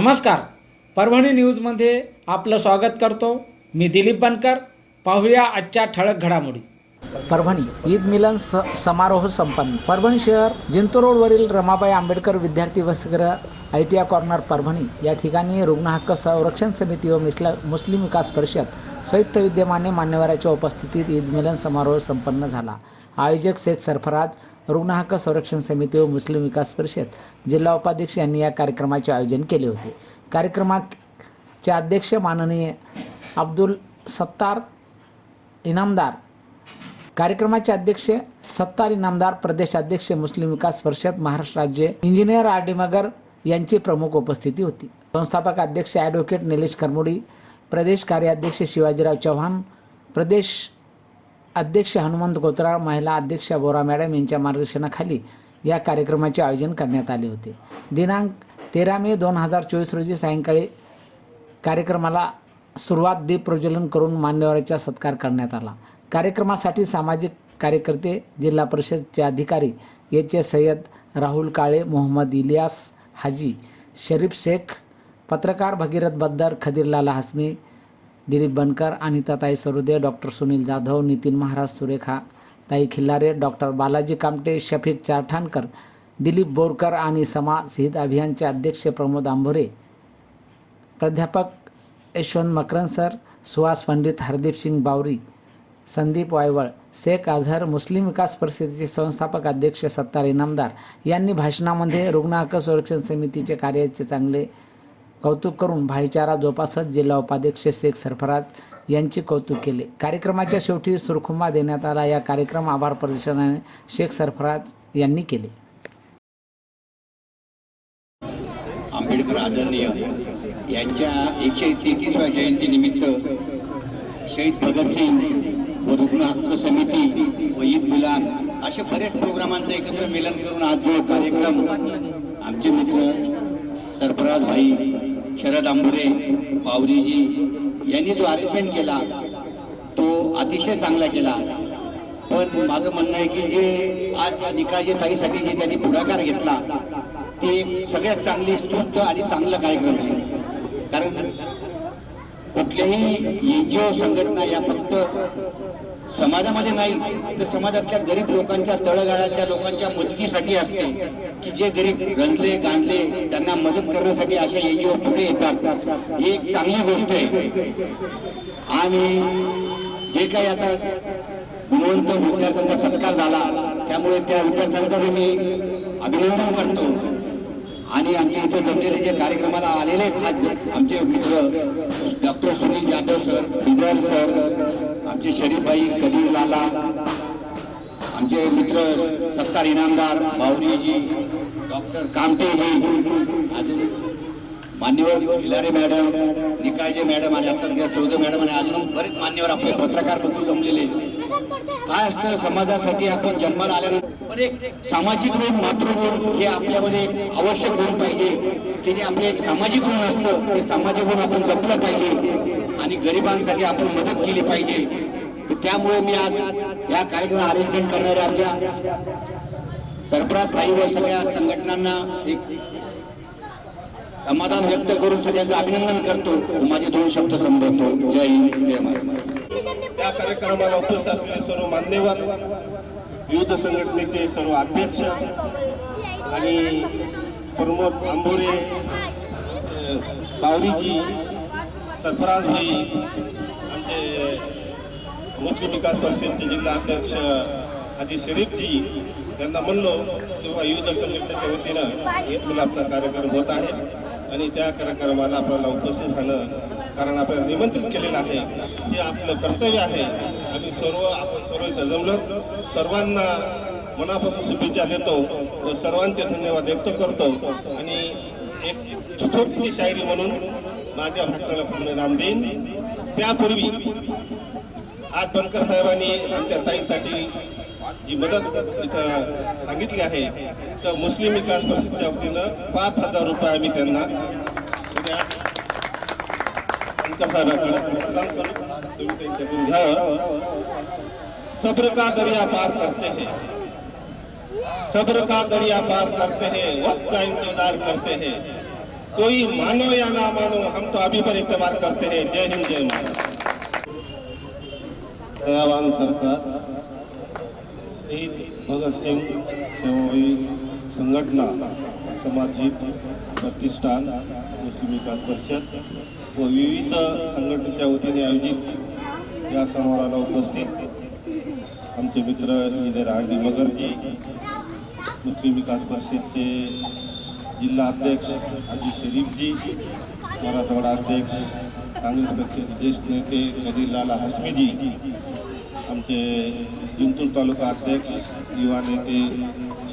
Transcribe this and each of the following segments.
नमस्कार. परभणी न्यूजमध्ये आपलं स्वागत करतो. मी दिलीप बनकर. पाहूया आजच्या ठळक घडामोडी. परभणी ईद मिलन स समारोह संपन्न. परभणी शहर जिंतूर रोडवरील रमाबाई आंबेडकर विद्यार्थी वसतिगृह I T I corner Parbhani. या ठिकाणी रुग्ण हक्क संरक्षण समिती व मिसला मुस्लिम विकास परिषद संयुक्त विद्यमाने मान्यवराच्या उपस्थितीत ईद मिलन समारोह संपन्न झाला. आयोजक शेख सरफराज रुग्ण हक्क संरक्षण समिती व मुस्लिम विकास परिषद जिल्हा उपाध्यक्ष यांनी या कार्यक्रमाचे आयोजन केले होते. कार्यक्रमाचे अध्यक्ष माननीय अब्दुल सत्तार इनामदार कार्यक्रमाचे अध्यक्ष सत्तार इनामदार प्रदेशाध्यक्ष मुस्लिम विकास परिषद महाराष्ट्र राज्य इंजिनियर आर डी मगर यांची प्रमुख उपस्थिती होती. संस्थापक अध्यक्ष ॲडव्होकेट निलेश करमुडी प्रदेश कार्याध्यक्ष शिवाजीराव चव्हाण प्रदेश अध्यक्ष हनुमंत गोत्राळ महिला अध्यक्षा बोरा मॅडम यांच्या मार्गदर्शनाखाली या कार्यक्रमाचे आयोजन करण्यात आले होते. दिनांक तेरा मे दोन हजार चोवीस रोजी सायंकाळी कार्यक्रमाला सुरुवात दीप प्रज्वलन करून मान्यवराचा सत्कार करण्यात आला. कार्यक्रमासाठी सामाजिक कार्यकर्ते जिल्हा परिषदचे अधिकारी एच ए सय्यद राहुल काळे मोहम्मद इलियास हाजी शरीफ शेख पत्रकार भगीरथ बद्दर खदीरलाला हसमी दिलीप बनकर अनिताताई सरुदे डॉक्टर सुनील जाधव नितीन महाराज सुरेखा ताई खिल्लारे डॉक्टर बालाजी कामटे शफीक चारठाणकर दिलीप बोरकर आणि समाज हित अभियानचे अध्यक्ष प्रमोद आंभोरे प्राध्यापक यशवंत मकरन सर सुहास पंडित हरदीप सिंग बावरी संदीप वायवळ शेख अझहर मुस्लिम विकास परिषदेचे संस्थापक अध्यक्ष सत्तार इनामदार यांनी भाषणामध्ये रुग्ण हक्क संरक्षण समितीचे कार्याचे चांगले कौतुक करून भाईचारा जोपासत जिल्हा उपाध्यक्ष शेख सरफराज यांचे कौतुक केले. कार्यक्रमाच्या शेवटी सुरखुमा देण्यात आला. या कार्यक्रम आभार प्रदर्शनाने शेख सरफराज यांनी केले. आंबेडकर आदरणीय यांच्या एकशे तेहतीसव्या जयंतीनिमित्त शहीद भगतसिंग व रुग्ण हक्क समिती व ईद मिलान अशा बरेच प्रोग्रामांचं एकत्र मिलन करून आज जो कार्यक्रम आमचे मित्र सरफराज भाई शरद आंबुरे पावरीजी यांनी जो अरेंजमेंट केला तो अतिशय चांगला केला. पण माझं म्हणणं आहे की जे आज या निकाळजी ताईसाठी जे त्यांनी पुढाकार घेतला ते सगळ्यात चांगली स्तुस्त आणि चांगला कार्यक्रम आहे. कारण कुठल्याही एन जी ओ संघटना या फक्त समाजामध्ये नाही तर समाजातल्या गरीब लोकांच्या तळगाळाच्या लोकांच्या मदतीसाठी असते. की जे गरीब गंजले गांजले त्यांना मदत करण्यासाठी अशा एनजीओ पुढे येतात ही एक चांगली गोष्ट आहे. आणि जे काही आता गुणवंत विद्यार्थ्यांचा सत्कार झाला त्यामुळे त्या विद्यार्थ्यांचं मी अभिनंदन करतो. आणि आमच्या इथे जमलेले जे कार्यक्रमाला आलेले आहेत आमचे मित्र doctor Sunil Jadhav sir Bidar sir आमचे शरीफबाई कदीर लाला आमचे मित्र सत्तार इनामदार बावरीजी डॉक्टर कामटेजी अजून मान्यवर खिलारे मॅडम निकायजे मॅडम आणि आता सौदे मॅडम आणि अजून बरेच मान्यवर आपले पत्रकार बंधू जमलेले. काय असतं समाजासाठी आपण जन्माला आल्यानंतर? पण एक सामाजिक ऋण मातृगुण हे आपल्यामध्ये आवश्यक गुण पाहिजे. की जे आपले एक सामाजिक गुण असतं ते सामाजिक गुण आपण जपलं पाहिजे आणि गरिबांसाठी आपण मदत केली पाहिजे. तर त्यामुळे मी आज या कार्यक्रम अरेंजमेंट करणाऱ्या आमच्या सरफराज भाई व सगळ्या संघटनांना एक समाधान व्यक्त करून सगळ्यांचं अभिनंदन करतो. माझे दोन शब्द संबोधतो जय हिंद जय महाराज या कार्यक्रमाला उपस्थित असलेले सर्व मान्यवर विविध संघटनेचे सर्व अध्यक्ष आणि प्रमोद आंबोरे बावरीजी सरफराज भाई आमचे मुस्लिम विकास परिषदचे जिल्हा अध्यक्ष हाजी शरीफजी त्यांना म्हणलो किंवा युद्ध संघटनेच्या वतीनं एक गुलाबचा कार्यक्रम होत आहे आणि त्या कार्यक्रमाला आपल्याला उपस्थित राहणं कारण आपल्याला निमंत्रित केलेलं आहे. हे आपलं कर्तव्य आहे. आम्ही सर्व आपण सर्व इथं जमलो. सर्वांना मनापासून शुभेच्छा देतो व सर्वांचे धन्यवाद व्यक्त करतो. आणि एक छोटी शायरी म्हणून माझ्या भाषणाला पूर्ण नाम देईन. त्यापूर्वी आज बनकर साहेबांनी आमच्या ताईसाठी जी मदत इथं सांगितली आहे तर मुस्लिम विकास परिषदच्या वतीनं पाच हजार रुपये आम्ही त्यांना उद्या साहेबांकडे प्रदान करू. तुम्ही त्यांच्याकडून घ्यावं सब्र का दरिया पार करते हैं. सब्र का दरिया पार करते हैं. वक्त का इंतजार करते हैं. कोई मानो या ना मानो हम तो अभी पर इतबार करते हैं. जय हिंद जय महाराज दयावान सरकार शहीद भगत सिंग सेवाई संघटना समाजित प्रतिष्ठान मुस्लिम विकास परिषद व विविध संघटनेच्या वतीने आयोजित या समारोहाला उपस्थित आमचे मित्र इंजिनियर आर डी मगरजी मुस्लिम विकास परिषदचे जिल्हा अध्यक्ष हाजी शरीफजी मराठवाडा अध्यक्ष काँग्रेस पक्षाचे ज्येष्ठ नेते कदीरलाल हाशमीजी आमचे जिंतूर तालुका अध्यक्ष युवा नेते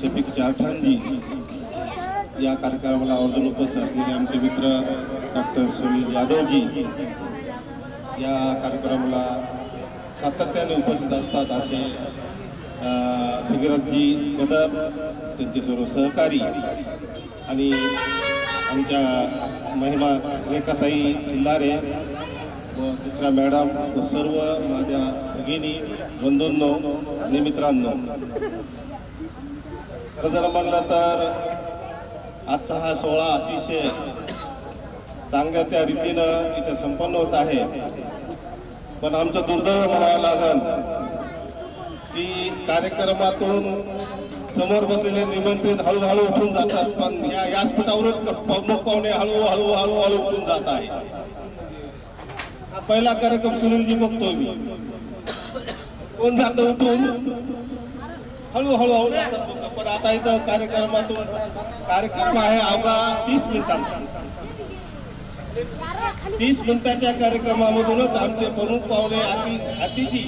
शफिक चारठाणजी या कार्यक्रमाला आवर्जून उपस्थित असलेले आमचे मित्र डॉक्टर सुनील यादवजी या कार्यक्रमाला सातत्याने उपस्थित असतात असे अ, भगीरथजी कदर त्यांचे सर्व सहकारी आणि आमच्या महिमा रेखाताई किल्लारे व दुसऱ्या मॅडम व सर्व माझ्या भगिनी बंधूंनो आणि मित्रांनो जर म्हणलं तर आजचा हा सोहळा अतिशय चांगल्या त्या रीतीनं इथे संपन्न होत आहे. पण आमचं दुर्दैव म्हणावं लागल की कार्यक्रमातून समोर बसलेले निमंत्रित हळूहळू उठून जातात पण या व्यासपीठावरच प्रमुख पाहुणे हळूहळू हळूहळू उठून जात आहे पहिला कार्यक्रम सुनीलजी बघतोय मी. कोण जात उठून? हळूहळू हळू जातात पण आता इथं कार्यक्रमातून कार्यक्रम आहे अवघा तीस मिनिटांचा. तीस मिनिटाच्या कार्यक्रमामधूनच आमचे प्रमुख पाहुणे अति अतिथी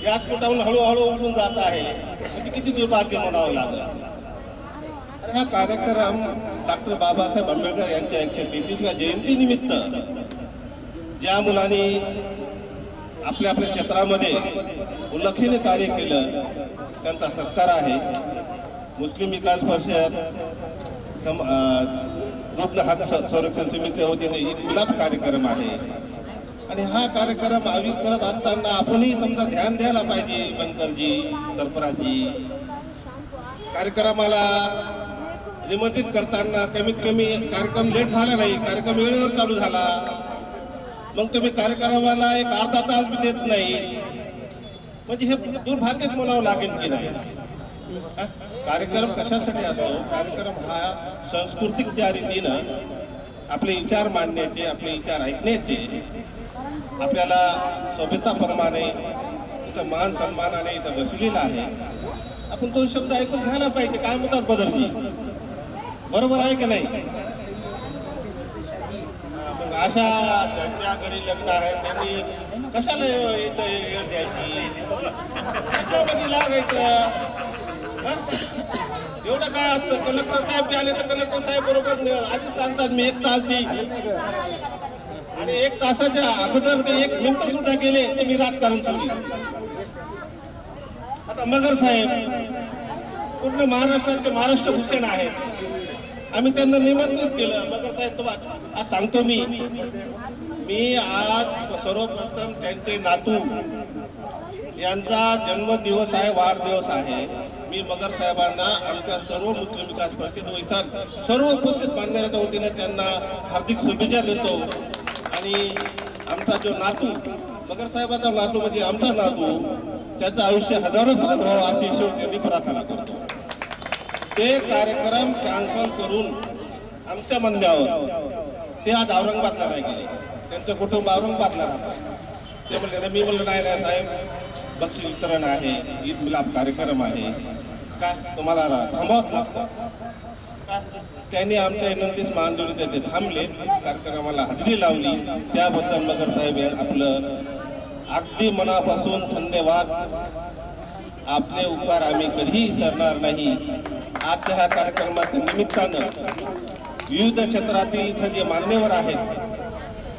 व्यासपीठावरून हळूहळू उठून जात आहे. म्हणजे किती दुर्भाग्य म्हणावं लागेल. तर हा कार्यक्रम डॉक्टर बाबासाहेब आंबेडकर यांच्या एकशे तेहतीसव्या जयंतीनिमित्त ज्या मुलांनी आपल्या आपल्या क्षेत्रामध्ये उल्लेखनीय कार्य केलं त्यांचा सत्कार आहे. मुस्लिम विकास परिषद सम रुग्ण हक्क संरक्षण समिती वतीने ईद मिलाप कार्यक्रम आहे. आणि हा कार्यक्रम आयोजित करत असताना आपणही समजा ध्यान द्यायला पाहिजे बनकरजी सरपराजी कार्यक्रमाला निमंत्रित करताना कमीत कमी कार्यक्रम लेट झाला नाही कार्यक्रम वेळेवर चालू झाला. मग तुम्ही कार्यक्रमाला एक अर्धा तास बी देत नाही म्हणजे हे दुर्भाग्यच म्हणावं लागेल की नाही? कार्यक्रम कशासाठी असतो? कार्यक्रम हा सांस्कृतिक त्या रीतीनं आपले विचार मांडण्याचे आपले विचार ऐकण्याचे आपल्याला सभ्यताप्रमाणे इथं मान सन्मानाने इथं बसलेला आहे. आपण तो शब्द ऐकून घ्यायला पाहिजे. काय म्हणतात बदलजी? बरोबर आहे की नाही? मग अशा ज्यांच्या घरी लग्न आहे त्यांनी कशाला इथं द्यायची? लागायचं? एवढं काय असतं? कलेक्टर साहेब आले तर कलेक्टर साहेब बरोबर आधीच सांगतात मी एक तास देईन आणि एक तासाच्या अगोदर ते एक मिनिट सुद्धा गेले ते मी राजकारण सोडली आता मगर साहेब पूर्ण महाराष्ट्राचे महाराष्ट्र भूषण आहेत. आम्ही त्यांना निमंत्रित केलं. मगर साहेब तुम्हाला आज सांगतो मी. मी आज सर्वप्रथम त्यांचे नातू यांचा जन्मदिवस आहे वाढदिवस आहे. मी मगर साहेबांना आमच्या सर्व मुस्लिम विकास परिषद व इतर सर्व उपस्थित मान्यवरांच्या वतीने त्यांना हार्दिक शुभेच्छा देतो. आणि आमचा जो नातू मगर साहेबांचा नातू म्हणजे आमचा नातू त्याचं आयुष्य हजारो अनुभव अशी शेवटी प्रार्थना करतो. ते कार्यक्रम कॅन्सल करून आमच्या म्हणण्यावर ते आज औरंगाबादला नाही गेले. त्यांचं कुटुंब औरंगाबादला राहतं. ते म्हणले मी म्हणलं नाही नाही साहेब बक्षीस वितरण आहे ईद मिलाप कार्यक्रम आहे. का? तुम्हाला थांबवत थांबावंच लागतं का? त्यांनी आमच्या विनंतीस मान देऊन थांबले. कार्यक्रमाला हजेरी लावली. त्याबद्दल मगर साहेब हे आपलं अगदी मनापासून धन्यवाद. आपले उपकार आम्ही कधीही विसरणार नाही. आजच्या ह्या कार्यक्रमाच्या निमित्तानं विविध क्षेत्रातील इथं जे मान्यवर आहेत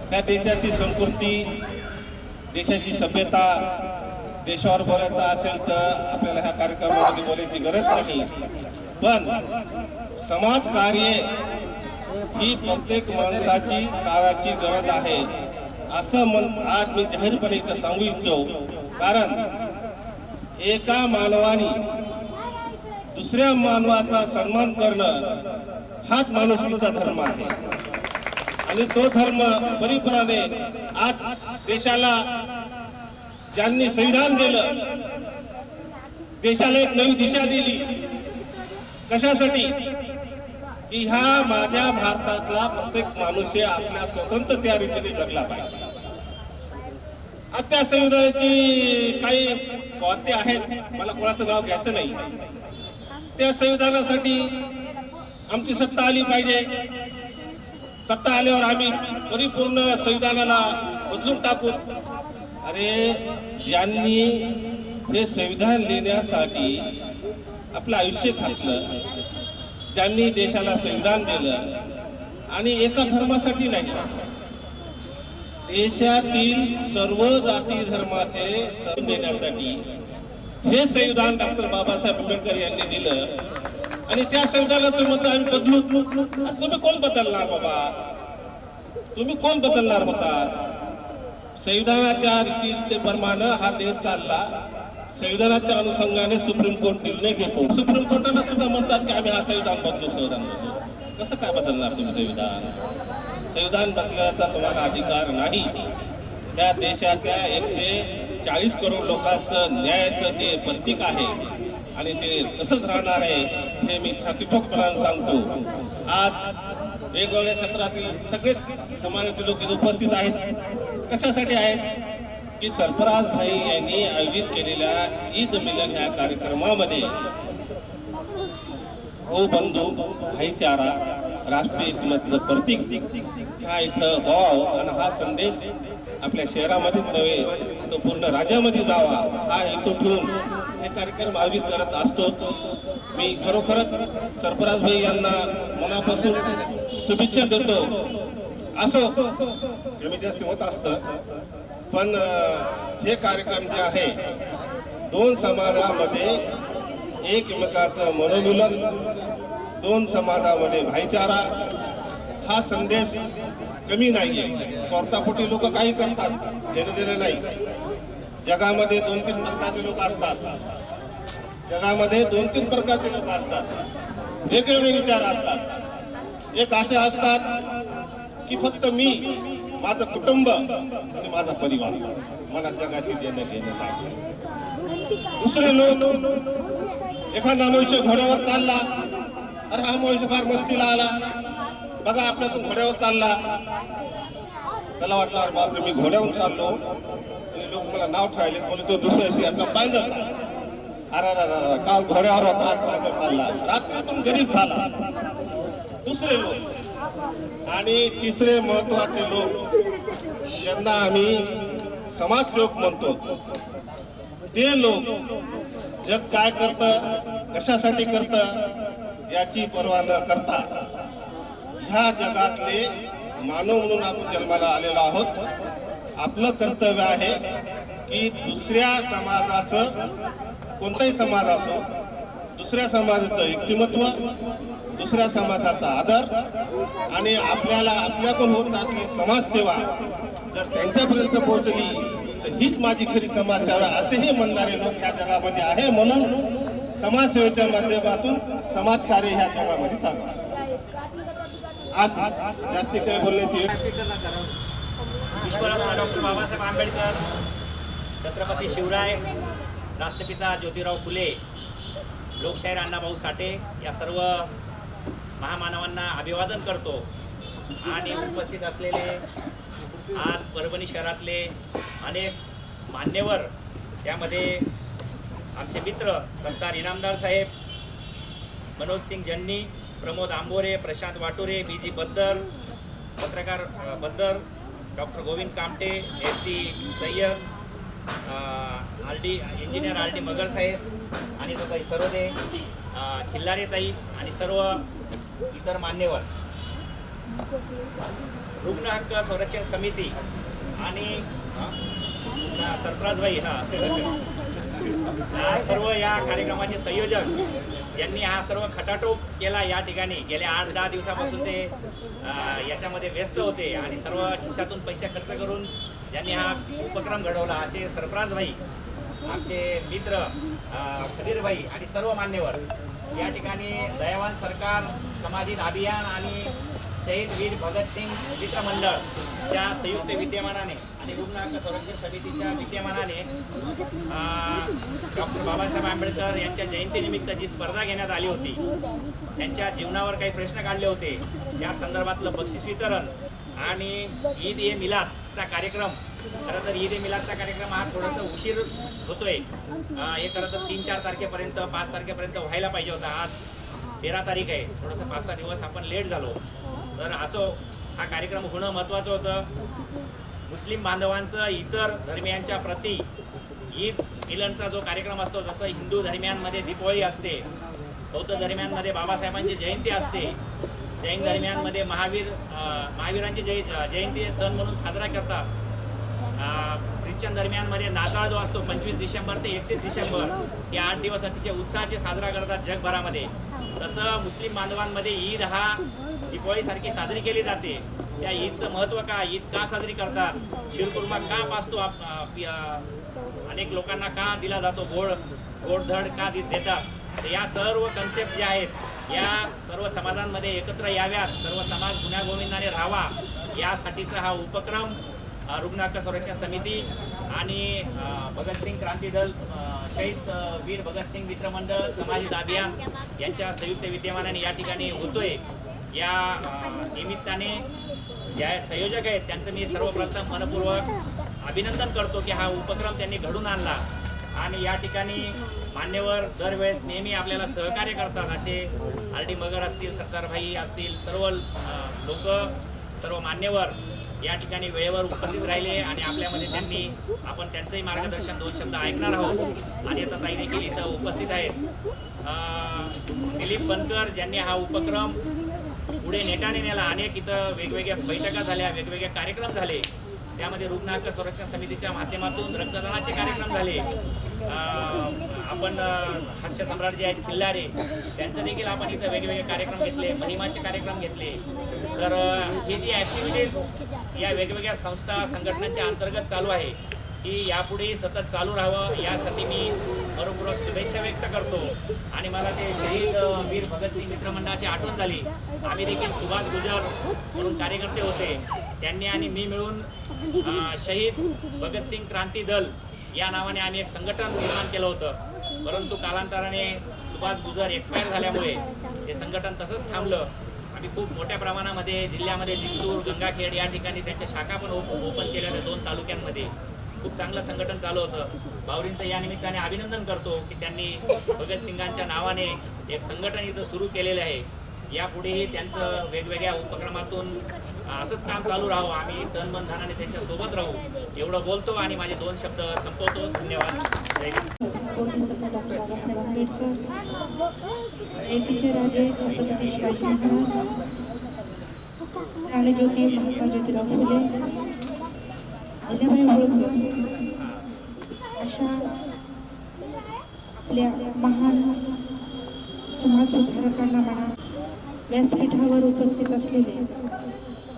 त्या देशाची संस्कृती देशाची सभ्यता देशावर बोलायचं असेल तर आपल्याला ह्या कार्यक्रमामध्ये बोलायची गरज नाही. पण समाज कार्य ही प्रत्येक माणसाची काळाची गरज आहे. असं मन आज मी जाहीरपणे इथं सांगू इच्छितो. कारण एका मानवाने दुसऱ्या मानवाचा सन्मान करणं हाच माणुसकीचा धर्म आहे. आणि तो धर्म परिपराने आज देशाला ज्यांनी संविधान दिलं देशाला एक नवी दिशा दिली कशासाठी? की ह्या माझ्या भारतातला प्रत्येक मनुष्य आपल्या स्वतंत्र त्या रीतीने जगला पाहिजे. आज त्या संविधानाची काही स्वाते आहेत मला कोणाचं नाव घ्यायचं नाही. त्या संविधानासाठी आमची सत्ता आली पाहिजे. सत्ता आल्यावर आम्ही परिपूर्ण संविधानाला बदलून टाकू. अरे ज्यांनी हे संविधान लिहिण्यासाठी आपलं आयुष्य घातलं त्यांनी देशाला संविधान दिलं आणि एका धर्मासाठी नाही. देशातील सर्व जाती धर्माचे सण देण्यासाठी हे संविधान डॉक्टर बाबासाहेब आंबेडकर यांनी दिलं. आणि त्या संविधानात तुम्ही म्हणता आम्ही बदलू. तुम्ही कोण बदलणार बाबा? तुम्ही कोण बदलणार होता? संविधानाच्या रीतीप्रमाणे हा देश चालला. संविधानाच्या अनुषंगाने सुप्रीम कोर्ट निर्णय घेतो. सुप्रीम कोर्टाला सुद्धा म्हणतात की आम्ही हा संविधान बदलू संविधान बदलू. कसं काय बदलणार तुम्ही संविधान? संविधान बदलण्याचा तुम्हाला अधिकार नाही. या देशातल्या एकशे चाळीस करोड लोकांचं न्यायाचं ते प्रतीक आहे आणि ते तसंच राहणार आहे हे मी छातीठोकपणाने सांगतो. आज वेगवेगळ्या क्षेत्रातील सगळे समाजातील लोक इथे उपस्थित आहेत. कशासाठी आहेत? की सरफराज भाई यांनी आयोजित केलेल्या ईद मिलन ह्या कार्यक्रमामध्ये हो बंधू भाईचारा राष्ट्रीय एकमतलं प्रतीक ह्या इथं व्हाव आणि हा संदेश आपल्या शहरामध्येच नव्हे तो पूर्ण राज्यामध्ये जावा हा हेतू ठेवून हे कार्यक्रम आयोजित करत असतो. मी खरोखरच सरफराज भाई यांना मनापासून शुभेच्छा देतो. असो कमी जास्त होत असतं. पण हे कार्यक्रम जे आहे दोन समाजामध्ये एकमेकाचं मनोमिलन दोन समाजामध्ये भाईचारा हा संदेश कमी नाहीये. स्वार्थापोटी लोक काही करतात घेणं देणं नाही. जगामध्ये दोन तीन प्रकारचे लोक असतात. जगामध्ये दोन तीन प्रकारचे लोक असतात. वेगवेगळे विचार असतात. एक असे असतात की फक्त मी माझं कुटुंब आणि माझा परिवार. मला जगाशी देणं घेणं लागलं दुसरे लोक एखादा मनुष्य घोड्यावर चालला अरे हा मनुष्य फार मस्तीला आला. बघा आपल्यातून घोड्यावर चालला. त्याला वाटलं अरे बापरे मी घोड्यावर चाललो. आणि लोक मला नाव ठेवायले म्हणून तो दुसऱ्याशी आपला पायदळ अरे अरे काल घोड्यावर होता आज पायदळ चालला. रात्रीतून गरीब झाला. दुसरे लोक आणि तिसरे महत्त्वाचे लोक ज्यांना आम्ही समाजसेवक म्हणतो. ते लोक जग काय करतं कशासाठी करतं याची पर्वा न करता ह्या जगातले मानव म्हणून आपण जन्माला आलेलो आहोत. आपलं कर्तव्य आहे की दुसऱ्या समाजाचं कोणताही समाज असो दुसऱ्या समाजाचं व्यक्तिमत्व दुसऱ्या समाजाचा आदर आणि आपल्याला आपल्याकडून होत असलेली समाजसेवा जर त्यांच्यापर्यंत पोहोचली तर हीच माझी खरी समाजसेवा असेही म्हणणारे लोक ह्या जगामध्ये आहे म्हणून समाजसेवेच्या माध्यमातून समाजकार्य ह्या जगामध्ये चालू आहे. आज जास्ती काय बोलण्याची विश्वरत्न डॉक्टर बाबासाहेब आंबेडकर छत्रपती शिवराय राष्ट्रपिता ज्योतिराव फुले लोकशाहीर अण्णाभाऊ साठे या सर्व महामानवांना अभिवादन करतो. आणि उपस्थित असलेले आज परभणी शहरातले अनेक मान्यवर त्यामध्ये आमचे मित्र सरदार इनामदार साहेब Manoj Singh Janni Pramod Ambore Prashant Watore B G Baddar पत्रकारबद्दल Baddar doctor Govind Kamte S T Sayyad R D engineer R D Magar saheb आणि तो काही सरोदे खिल्लारेताई खिल्लारे ताई आणि सर्व इतर मान्यवर. रुग्ण हक्क संरक्षण समिती आणि सरफराजबाई हा. हा सर्व या कार्यक्रमाचे संयोजक ज्यांनी हा सर्व खटाटोप केला या ठिकाणी. गेल्या आठ दहा दिवसापासून ते याच्यामध्ये व्यस्त होते आणि सर्व खिशातून पैसे खर्च करून ज्यांनी हा उपक्रम घडवला. असे सरफराज भाई आमचे मित्र अ, आणि सर्व मान्यवर. या ठिकाणी दयावान सरकार समाजित अभियान आणि शहीद वीर भगतसिंग मित्र मंडळच्या संयुक्त विद्यमानाने आणि रुग्ण संरक्षण समितीच्या विद्यमानाने डॉक्टर बाबासाहेब आंबेडकर यांच्या जयंतीनिमित्त जी स्पर्धा घेण्यात आली होती त्यांच्या जीवनावर काही प्रश्न काढले होते त्या संदर्भातलं बक्षीस वितरण आणि ईद ए मिलादचा कार्यक्रम खरं तर ईद ए मिलादचा कार्यक्रम हा थोडासा उशीर होतोय. हे खरं तर तीन चार तारखेपर्यंत पाच तारखेपर्यंत व्हायला पाहिजे होता. आज तेरा तारीख आहे. थोडंसं पाच सहा दिवस आपण लेट झालो. तर असो हा कार्यक्रम होणं महत्त्वाचं होतं. मुस्लिम बांधवांचं इतर धर्मियांच्या प्रती ईद मिलनचा जो कार्यक्रम असतो जसं हिंदू धर्मियांमध्ये दीपावली असते बौद्ध धर्मियांमध्ये बाबासाहेबांची जयंती असते जैन धर्मियांमध्ये महावीर महावीरांची जय जयंती सण म्हणून साजरा करतात. ख्रिश्चन धर्मियांमध्ये नाताळ जो असतो पंचवीस डिसेंबर ते एकतीस डिसेंबर हे आठ दिवस अतिशय उत्साहाचे साजरा करतात जगभरामध्ये. तसं मुस्लिम बांधवांमध्ये ईद हा दिपावलीसारखी साजरी केली जाते. त्या ईदचं महत्त्व का ईद का साजरी करतात? शिरकुर्मा का पाचतो आप- अनेक लोकांना का दिला जातो गोड गोडधड का देतात? तर या सर्व कन्सेप्ट जे आहेत या सर्व समाजांमध्ये एकत्र याव्यात सर्व समाज गुण्यागोविंदाने राहावा यासाठीचा हा उपक्रम अ, रुग्ण हक्क संरक्षण समिती आणि भगतसिंग क्रांती दल शहीद वीर भगतसिंग मित्र मंडळ समाजित अभियान यांच्या संयुक्त विद्यमानाने या ठिकाणी होतोय. या निमित्ताने ज्या संयोजक आहेत त्यांचं मी सर्वप्रथम मनपूर्वक अभिनंदन करतो की हा उपक्रम त्यांनी घडून आणला. आणि या ठिकाणी मान्यवर दरवेळेस नेहमी आपल्याला सहकार्य करतात असे आर डी मगर असतील सत्तारभाई असतील सर्व लोक सर्व मान्यवर या ठिकाणी वेळेवर उपस्थित राहिले आणि आपल्यामध्ये त्यांनी आपण त्यांचंही मार्गदर्शन दोन शब्द ऐकणार आहोत. आणि आता ताई देखील इथं उपस्थित आहेत. दिलीप बनकर ज्यांनी हा उपक्रम पुढे नेटाने नेला. अनेक इथं वेगवेगळ्या बैठका झाल्या वेगवेगळे कार्यक्रम झाले. त्यामध्ये रुग्ण हक्क संरक्षण समितीच्या माध्यमातून रक्तदानाचे कार्यक्रम झाले. आपण हास्य सम्राट जे आहेत खिल्लारे त्यांचं देखील आपण इथं वेगवेगळे कार्यक्रम घेतले महिमाचे कार्यक्रम घेतले. तर हे जी ॲक्टिव्हिटीज या वेगवेगळ्या संस्था संघटनांच्या अंतर्गत चालू आहे. की यापुढे सतत चालू राहावं यासाठी मी बरोबर शुभेच्छा व्यक्त करतो. आणि मला ते शहीद वीर भगतसिंग मित्रमंडळाची आठवण झाली. आम्ही देखील सुभाष गुजर म्हणून कार्यकर्ते होते. त्यांनी आणि मी मिळून शहीद भगतसिंग क्रांती दल या नावाने आम्ही एक संघटन निर्माण केलं होतं. परंतु कालांतराने सुभाष गुजर एक्सपायर झाल्यामुळे ते संघटन तसंच थांबलं. आम्ही खूप मोठ्या प्रमाणामध्ये जिल्ह्यामध्ये जिंतूर गंगाखेड या ठिकाणी त्यांच्या शाखा पण ओप ओपन केल्या त्या दोन तालुक्यांमध्ये. खूप चांगलं संघटन चालू होतं. बावरींचं या निमित्ताने अभिनंदन करतो की त्यांनी भगतसिंगांच्या नावाने एक संघटन इथं सुरू केलेलं आहे. यापुढेही त्यांचं वेगवेगळ्या उपक्रमातून असंच काम चालू राहू आम्ही तन मन धनाने त्यांच्यासोबत राहू. एवढं बोलतो आणि माझे दोन शब्द संपवतो. धन्यवाद. जय जयंतीचे राजे छत्रपती शिवाजी महाराज प्राणज्योती महात्मा ज्योतिराव फुले अहिल्याबाई होळकर अशा आपल्या महान समाजसुधारकांना म्हणा व्यासपीठावर उपस्थित असलेले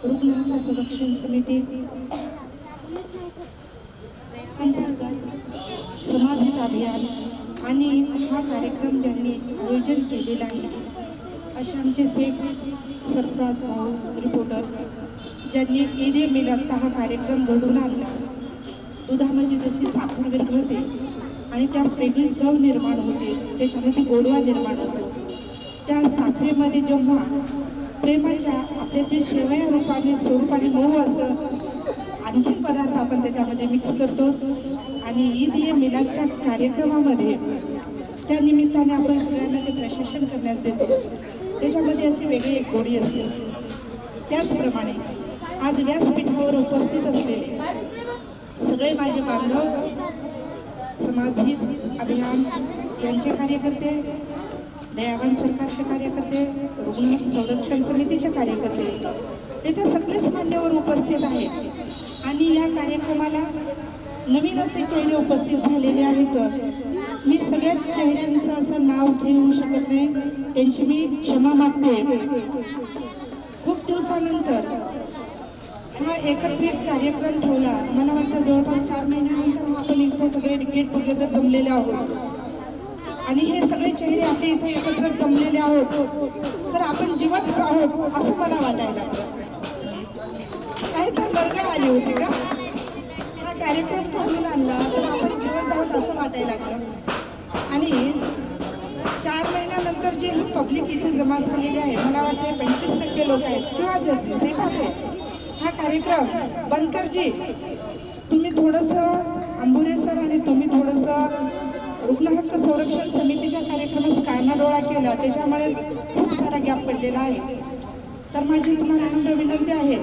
रुग्ण संरक्षण समिती अंतर्गत समाजहित अभियान आणि हा कार्यक्रम ज्यांनी आयोजन केलेला आहे असे आमचे शेख सरफराज भाऊ रिपोर्टर ज्यांनी ईद ए मिलादचा हा कार्यक्रम घडवून आणला. दुधामध्ये जशी साखर विरघळते आणि त्यास वेगळी चव निर्माण होते त्याच्यामध्ये गोडवा निर्माण होतो. त्या साखरेमध्ये जेव्हा प्रेमाच्या आपल्या ते शेवया रूपाने स्वरूपाने मऊ असं आणखीन पदार्थ आपण त्याच्यामध्ये मिक्स करतो. आणि ईद या मिलादच्या कार्यक्रमामध्ये त्या निमित्ताने आपण सगळ्यांना ते प्रशासन करण्यास देतो. त्याच्यामध्ये अशी वेगळी एक गोडी असते. त्याचप्रमाणे आज व्यासपीठावर उपस्थित असलेले सगळे माझे बांधव समाजहित अभियान यांचे कार्यकर्ते दयावान सरकारचे कार्यकर्ते रुग्ण संरक्षण समितीचे कार्यकर्ते इथे सगळेच मान्यवर उपस्थित आहेत. आणि या कार्यक्रमाला नवीन असे चेहरे उपस्थित झालेले आहेत. मी सगळ्याच चेहऱ्यांचं असं नाव घेऊ शकत नाही. त्यांची मी क्षमा मागते. खूप दिवसानंतर हा एकत्रित कार्यक्रम ठेवला. मला वाटतं जवळपास चार महिन्यानंतर आपण इथं सगळे गेट टुगेदर जमलेले आहोत. आणि हे सगळे चेहरे आपले इथे एकत्र जमलेले आहोत. तर आपण जिवंत आहोत असं मला वाटायला तर वर्ग आले होते का? हा कार्यक्रम घडवून आणला तर आपण जिवंत आहोत असं वाटायला लागलं. आणि चार महिन्यानंतर जे पब्लिक इथे जमा झालेली आहे मला वाटतं पंचवीस टक्के लोक आहेत किंवा जजेस ते पाहते हा कार्यक्रम बनकरजी तुम्ही थोडंसं अंबुरे सर आणि तुम्ही थोडंसं रुग्ण हक्क संरक्षण समितीच्या कार्यक्रमास कानाडोळा केला त्याच्यामुळे खूप सारा गॅप पडलेला आहे. तर माझी तुम्हाला नम्र विनंती आहे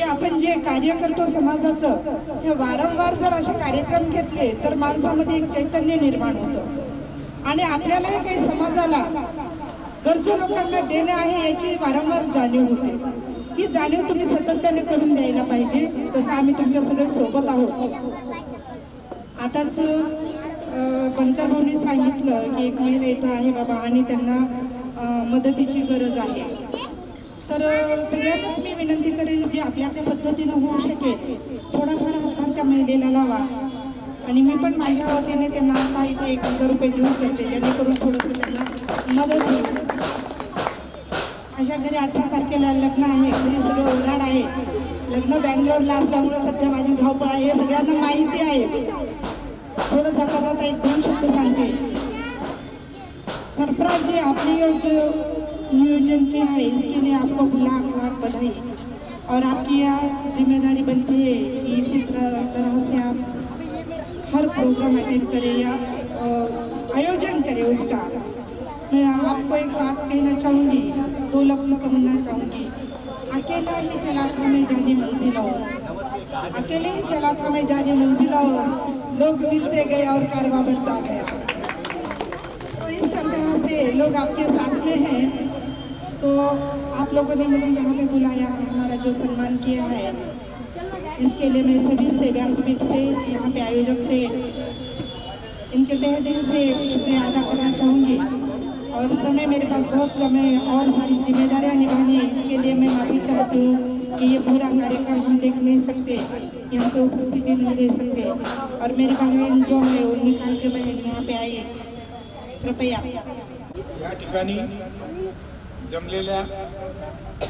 की आपण जे कार्य करतो समाजाचं हे वारंवार जर असे कार्यक्रम घेतले तर माणसामध्ये एक चैतन्य निर्माण होतं. आणि आपल्यालाही काही समाजाला गरजू लोकांना देणं आहे याची वारंवार जाणीव होते. ही जाणीव तुम्ही सातत्याने करून द्यायला पाहिजे तसं आम्ही तुमच्या सगळे सोबत आहोत. आताच अं, बनकर भाऊनी सांगितलं की एक महिला इथं आहे बाबा आणि त्यांना मदतीची गरज आहे. तर अं, सगळ्यांनाच मी विनंती करेल जे आपल्या आपल्या पद्धतीनं होऊ शकेल थोडाफार हातभार त्या महिलेला लावा. आणि मी पण माझ्या वतीने त्यांना आता इथे एक हजार रुपये देऊ करते जेणेकरून थोडंसं त्यांना मदत होईल. अशा घरी अठरा तारखेला लग्न आहे घरी सगळं ओराड आहे. लग्न बँगलोरला असल्यामुळं सध्या माझी धावपळ आहे हे सगळ्यांना माहिती आहे. थोडं जाता जाता एक दोन शब्द सांगते. सरफराज जी आपली जो नियोजन किया है इसके लिए आपको लाख लाख बधाई। और आपकी यह ज़िम्मेदारी बनती है कि इसी तरह तरह से आप हर प्रोग्राम अटेंड करें या आयोजन करें उसका। मैं आपको एक बात कहना चाहूँगी, दो लफ्ज़ कहना चाहूँगी। अकेला ही चला था मैं जाने मंजिलों। अकेले ही चला था मैं जाने मंजिलों। लोग मिलते गए और कारवा बढ़ता गया। तो इस तरह से लोग आपके साथ में हैं। तो आप लोगों ने मुझे यहाँ पे बुलाया, हमारा जो सम्मान किया है। इसके लिए मैं सभी से व्यासपीठ से, यहाँ पे आयोजक से, इनके तह दिल से शुक्रिया अदा करना चाहूँगी। और समय मेरे पास बहुत कम है, और सारी जिम्मेदारियाँ निभानी है। इसके लिए मैं माफ़ी चाहती हूँ कि ये पूरा कार्यक्रम हम देख नहीं सकते, यहाँ पे उपस्थिति नहीं दे सकते। और मेरी बहन जो है वो निखाल जो बहन यहाँ पे आई है, कृपया। या ठिकाणी जमलेल्या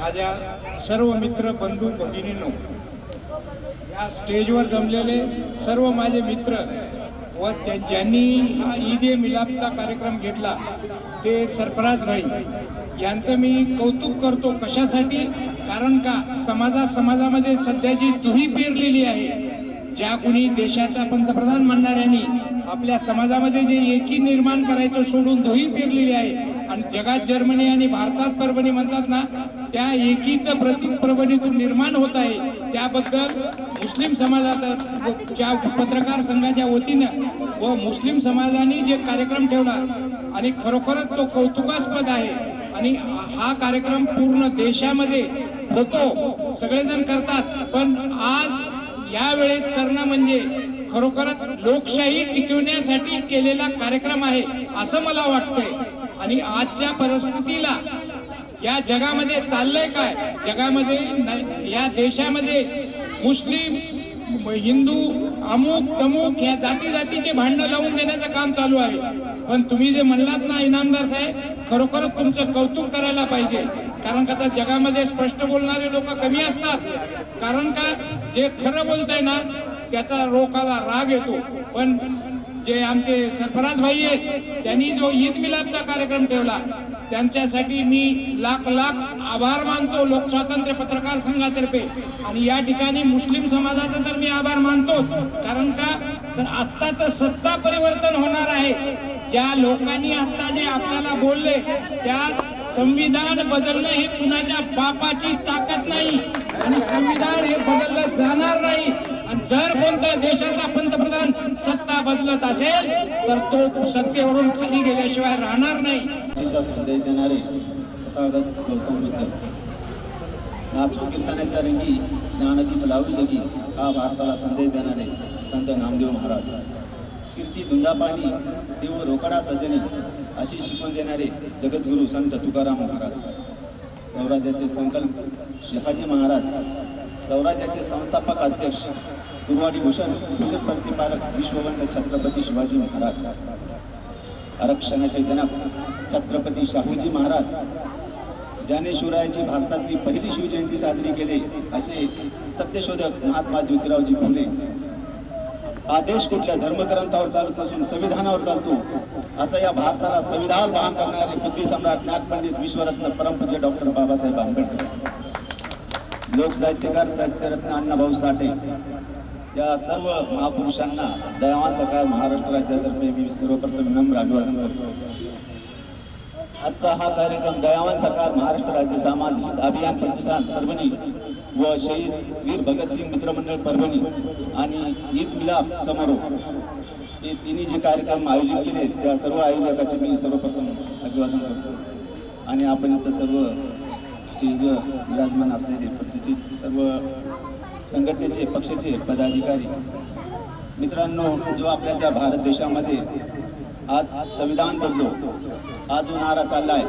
माझ्या सर्व मित्र बंधू भगिनींनो या स्टेजवर जमलेले सर्व माझे मित्र व त्या ज्यांनी हा ईद ए मिलापचा कार्यक्रम घेतला ते सरफराज भाई. यांचं मी कौतुक करतो कशासाठी? कारण का समाजा समाजामध्ये सध्या जी दुही पेरलेली आहे. ज्या कुणी देशाचा पंतप्रधान म्हणणाऱ्यांनी आपल्या समाजामध्ये जे एकी निर्माण करायचं सोडून दुही पेरलेली आहे आणि जगात जर्मनी आणि भारतात परभणी म्हणतात ना त्या एकीचं प्रतीक परभणीतून निर्माण होत आहे. त्याबद्दल मुस्लिम समाजात ज्या पत्रकार संघाच्या वतीनं व मुस्लिम समाजाने जे कार्यक्रम ठेवला आणि खरोखरच तो कौतुकास्पद आहे. आणि हा कार्यक्रम पूर्ण देशामध्ये होतो सगळेजण करतात. पण आज यावेळेस करणं म्हणजे खरोखरच लोकशाही टिकवण्यासाठी केलेला कार्यक्रम आहे असं मला वाटतंय. आणि आजच्या परिस्थितीला या जगामध्ये चाललंय काय? जगामध्ये न- या देशामध्ये मुस्लिम हिंदू अमुक तमुक या जाती जातीचे भांडणं लावून देण्याचं काम चालू आहे. पण तुम्ही जे म्हणलात ना इनामदार साहेब खरोखरच तुमचं कौतुक करायला पाहिजे. कारण का आता जगामध्ये स्पष्ट बोलणारे लोक कमी असतात. कारण का जे खरं बोलतंय ना त्याचा लोकाला राग येतो. पण जे आमचे सरफराज भाई आहेत त्यांनी जो ईद मिलापचा कार्यक्रम ठेवला त्यांच्यासाठी मी लाख लाख आभार मानतो लोकस्वातंत्र्य पत्रकार संघातर्फे. आणि या ठिकाणी मुस्लिम समाजाचा तर मी आभार मानतो कारण का? तर आत्ताचं सत्ता परिवर्तन होणार आहे. ज्या लोकांनी आत्ता जे आपल्याला बोलले त्या संविधान बदलणं हे कुणाच्या बापाची ताकद नाही. आणि संविधान हे बदललं जाणार नाही. आणि जर कोणता देशाचा सत्ता बदलत असेल तर तो सत्तेवरून खाली गेल्याशिवाय राहणार नाही. तिचा संदेश देणारे तथागत गौतम बुद्ध नाचू कीर्तनाच्या रंगी ज्ञानदीप लावू जगी हा भारताला संदेश देणारे संत नामदेव महाराज. कीर्ती धुंदापानी देव रोकडा सजनी अशी शिकवण देणारे जगद्गुरू संत तुकाराम महाराज. स्वराज्याचे संकल्प शहाजी महाराज. स्वराज्याचे संस्थापक अध्यक्ष कुरवाडी भूषण भूषण प्रतिपालक विश्ववंत छत्रपती शिवाजी महाराज. आरक्षणाचे जनक छत्रपती शाहूजी महाराज. ज्याने शिवरायाची भारतातली पहिली शिवजयंती साजरी केली असे सत्यशोधक महात्मा ज्योतिरावजी फुले. हा देश कुठल्या धर्मग्रंथावर चालत नसून संविधानावर चालतो असं या भारताला संविधान बहान करणारे बुद्धी सम्राट ज्ञानपंडित विश्वरत्न परमपूज्य डॉक्टर बाबासाहेब आंबेडकर. लोकसाहित्यकार साहित्यरत्न अण्णाभाऊ साठे. या सर्व महापुरुषांना दयावान सरकार महाराष्ट्र राज्यातर्फे मी सर्वप्रथम विनम्र अभिवादन करतो. आजचा हा कार्यक्रम दयावान सरकार महाराष्ट्र राज्य समाज हित अभियान प्रतिष्ठान परभणी व शहीद वीर भगतसिंग मित्रमंडळ परभणी आणि ईद मिलाप समारोह. हे तिन्ही जे कार्यक्रम आयोजित केले त्या सर्व आयोजकाचे मी सर्वप्रथम अभिवादन करतो. आणि आपण इथं सर्व स्टेजवर विराजमान असलेले प्रतिष्ठित सर्व संघटनेचे पक्षाचे पदाधिकारी. मित्रांनो जो आपल्या ज्या भारत देशामध्ये आज संविधान बदलो हा जो नारा चाललाय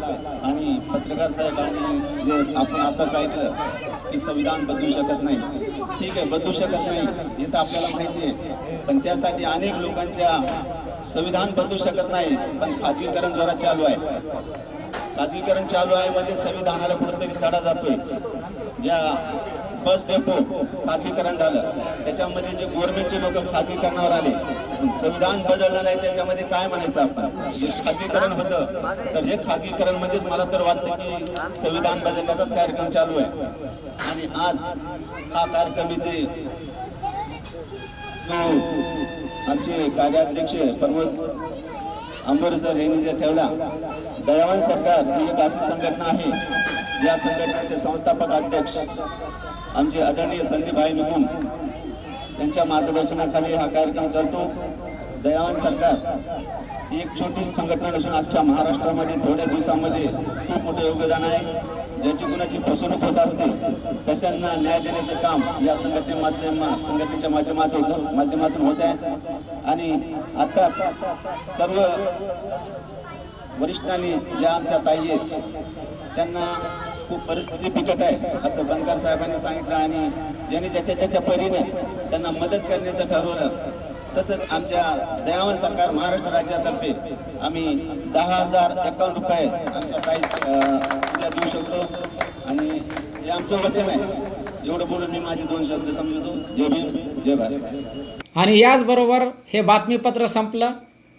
आणि पत्रकार साहेबांनी जे आपण आताच ऐकलं की संविधान बदलू शकत नाही. ठीक आहे बदलू शकत नाही हे तर आपल्याला माहिती आहे. पण त्यासाठी अनेक लोकांच्या संविधान बदलू शकत नाही पण खाजगीकरण जोरात चालू आहे. खाजगीकरण चालू आहे म्हणजे संविधानाला कुठंतरी तडा जातोय. ज्या बस डेपो खाजगीकरण झालं. त्याच्यामध्ये जे गव्हर्नमेंटचे लोक खाजगीकरणावर आले संविधान बदललं नाही त्याच्यामध्ये काय म्हणायचं आपण? जे खाजगीकरण होतं तर हे खाजगीकरण म्हणजेच मला तर वाटतं की संविधान बदलण्याचाच कार्यक्रम चालू आहे. आणि आज हा कार्यक्रम इथे आमचे कार्याध्यक्ष प्रमोद आंबोरे सर यांनी जे ठेवला दयावान सरकार ही एक अशी संघटना आहे या संघटनेचे संस्थापक अध्यक्ष आमचे आदरणीय संदीपभाई निकुम यांच्या मार्गदर्शनाखाली हा कार्यक्रम चालतो. दयावान सरकार ही एक छोटी संघटना नसून अख्ख्या महाराष्ट्रामध्ये थोड्या दिवसामध्ये खूप मोठं योगदान आहे. ज्याची कुणाची फसवणूक होत असते तशांना न्याय देण्याचे काम या संघटने माध्यम संघटनेच्या माध्यमातून होतं माध्यमातून होत आहे. आणि आत्ताच सर्व वरिष्ठांनी ज्या आमच्या ताई आहेत त्यांना खूप परिस्थिती बिकट आहे असं बनकर साहेबांनी सांगितलं आणि ज्यांनी ज्याच्या त्याच्या परीने त्यांना मदत करण्याचं ठरवलं तसंच आमच्या दयावन सरकार महाराष्ट्र राज्यातर्फे आम्ही दहा हजार एकावन्न रुपये आमच्या ताई उद्या देऊ शकतो. आणि हे आमचं वचन आहे. एवढं बोलून मी माझे दोन शब्द समजतो. जय भीम जय भारत. आणि याचबरोबर हे बातमीपत्र संपलं.